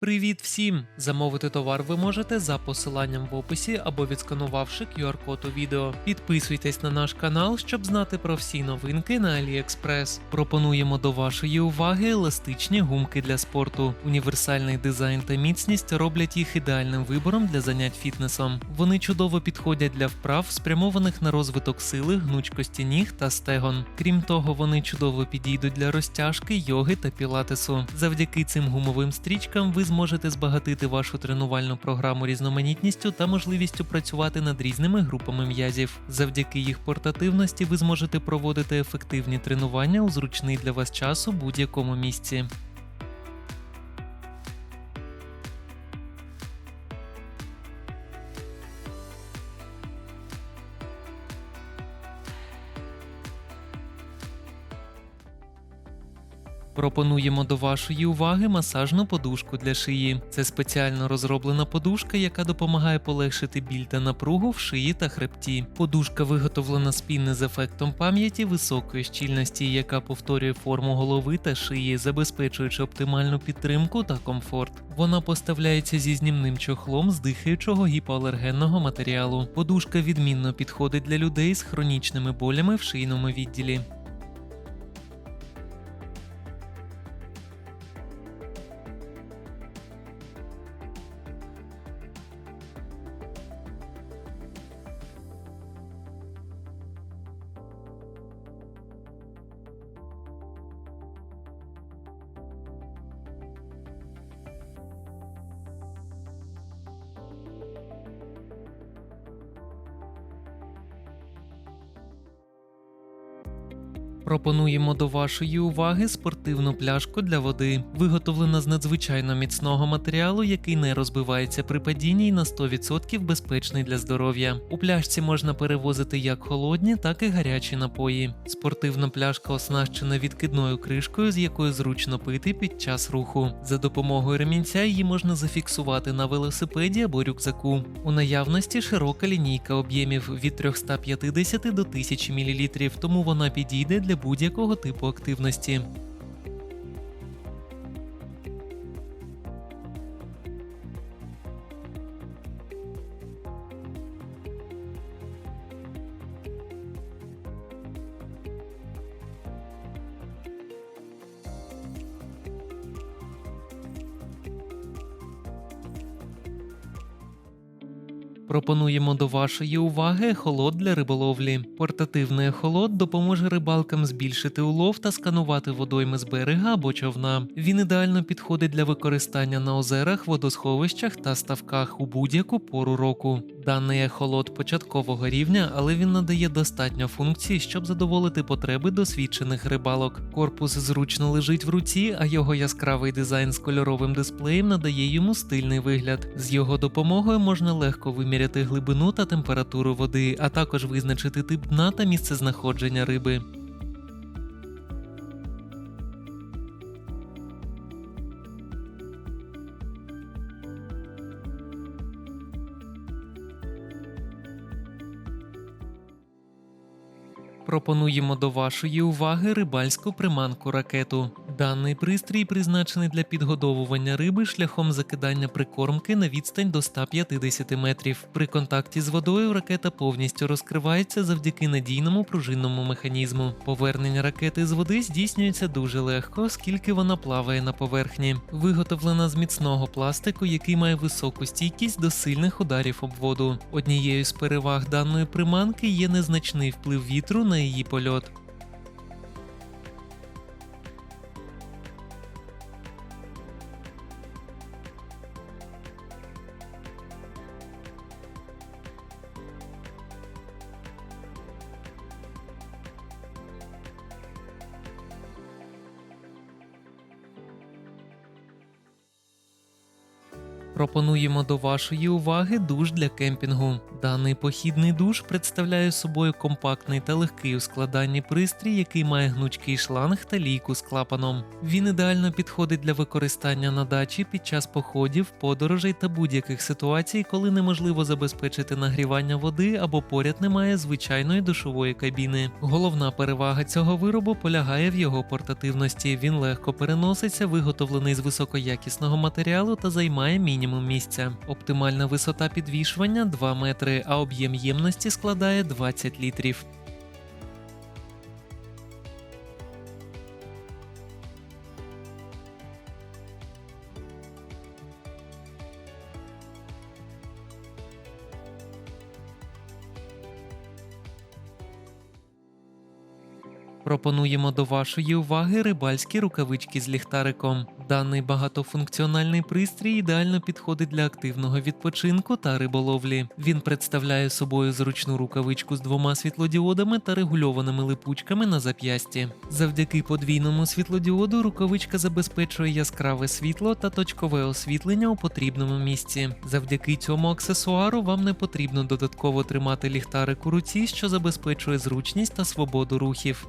Привіт всім! Замовити товар ви можете за посиланням в описі або відсканувавши QR-код у відео. Підписуйтесь на наш канал, щоб знати про всі новинки на AliExpress. Пропонуємо до вашої уваги еластичні гумки для спорту. Універсальний дизайн та міцність роблять їх ідеальним вибором для занять фітнесом. Вони чудово підходять для вправ, спрямованих на розвиток сили, гнучкості ніг та стегон. Крім того, вони чудово підійдуть для розтяжки, йоги та пілатесу. Завдяки цим гумовим стрічкам ви зможете збагатити вашу тренувальну програму різноманітністю та можливістю працювати над різними групами м'язів. Завдяки їх портативності ви зможете проводити ефективні тренування у зручний для вас час у будь-якому місці. Пропонуємо до вашої уваги масажну подушку для шиї. Це спеціально розроблена подушка, яка допомагає полегшити біль та напругу в шиї та хребті. Подушка виготовлена з піни з ефектом пам'яті високої щільності, яка повторює форму голови та шиї, забезпечуючи оптимальну підтримку та комфорт. Вона поставляється зі знімним чохлом з дихаючого гіпоалергенного матеріалу. Подушка відмінно підходить для людей з хронічними болями в шийному відділі. Пропонуємо до вашої уваги спортивну пляшку для води, виготовлена з надзвичайно міцного матеріалу, який не розбивається при падінні і на 100% безпечний для здоров'я. У пляшці можна перевозити як холодні, так і гарячі напої. Спортивна пляшка оснащена відкидною кришкою, з якою зручно пити під час руху. За допомогою ремінця її можна зафіксувати на велосипеді або рюкзаку. У наявності широка лінійка об'ємів від 350 до 1000 мл, тому вона підійде для будь-якого типу активності. Пропонуємо до вашої уваги ехолот для риболовлі. Портативний ехолот допоможе рибалкам збільшити улов та сканувати водойми з берега або човна. Він ідеально підходить для використання на озерах, водосховищах та ставках у будь-яку пору року. Даний ехолот початкового рівня, але він надає достатньо функцій, щоб задоволити потреби досвідчених рибалок. Корпус зручно лежить в руці, а його яскравий дизайн з кольоровим дисплеєм надає йому стильний вигляд. З його допомогою можна легко виміряти глибину та температуру води, а також визначити тип дна та місце знаходження риби. Пропонуємо до вашої уваги рибальську приманку ракету. Даний пристрій призначений для підгодовування риби шляхом закидання прикормки на відстань до 150 метрів. При контакті з водою ракета повністю розкривається завдяки надійному пружинному механізму. Повернення ракети з води здійснюється дуже легко, оскільки вона плаває на поверхні. Виготовлена з міцного пластику, який має високу стійкість до сильних ударів об воду. Однією з переваг даної приманки є незначний вплив вітру на її польот. Пропонуємо до вашої уваги душ для кемпінгу. Даний похідний душ представляє собою компактний та легкий у складанні пристрій, який має гнучкий шланг та лійку з клапаном. Він ідеально підходить для використання на дачі під час походів, подорожей та будь-яких ситуацій, коли неможливо забезпечити нагрівання води або поряд немає звичайної душової кабіни. Головна перевага цього виробу полягає в його портативності. Він легко переноситься, виготовлений з високоякісного матеріалу та займає мінімум місця. Оптимальна висота підвішування 2 метри, а об'єм ємності складає 20 літрів. Пропонуємо до вашої уваги рибальські рукавички з ліхтариком. Даний багатофункціональний пристрій ідеально підходить для активного відпочинку та риболовлі. Він представляє собою зручну рукавичку з двома світлодіодами та регульованими липучками на зап'ясті. Завдяки подвійному світлодіоду рукавичка забезпечує яскраве світло та точкове освітлення у потрібному місці. Завдяки цьому аксесуару вам не потрібно додатково тримати ліхтарик у руці, що забезпечує зручність та свободу рухів.